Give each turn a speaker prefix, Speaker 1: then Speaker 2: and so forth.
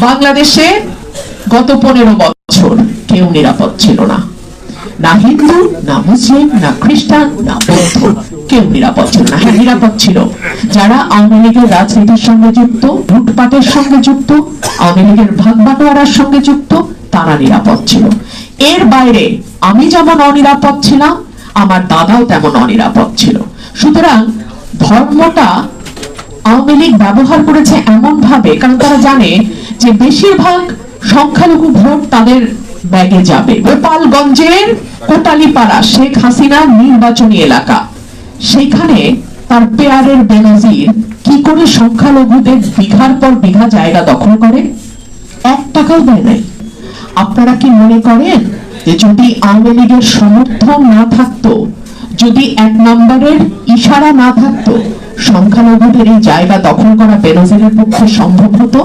Speaker 1: বাংলাদেশে গত পনেরো বছর কেউ নিরাপদ ছিল না। না হিন্দু, না মুসলিম, না খ্রিস্টান, না বৌদ্ধ, কেউ নিরাপদ ছিল না। হ্যাঁ নিরাপদ ছিল। যারা আওয়ামী লীগের রাজনীতির সঙ্গে যুক্ত, লুটপাটের সঙ্গে যুক্ত, আওয়ামী লীগের ভাগ বাটোয়ারার সঙ্গে যুক্ত, তারা নিরাপদ ছিল। এর বাইরে আমি যেমন অনিরাপদ ছিলাম, আমার দাদাও তেমন অনিরাপদ ছিল। সুতরাং ধর্মটা আওয়ামী লীগ ব্যবহার করেছে এমন ভাবে কারণ তারা জানে যে বেশিরভাগ সংখ্যালঘু ভোট তাদের ব্যাগে যাবে। গোপালগঞ্জের কোটালীপাড়া শেখ হাসিনার নির্বাচনী এলাকা। সেখানে তার পেয়ারের বেনজির কি করে সংখ্যালঘুদের বিঘার পর বিঘা জায়গা দখল করে? এক টাকাও দেয় নাই। আপনারা কি মনে করেন যে যদি আওয়ামী লীগের সমর্থন না থাকতো, যদি এক নম্বরের ইশারা না থাকতো, সংখ্যালঘুদের এই জায়গা দখল করা বেনজিরের পক্ষে সম্ভব হতো?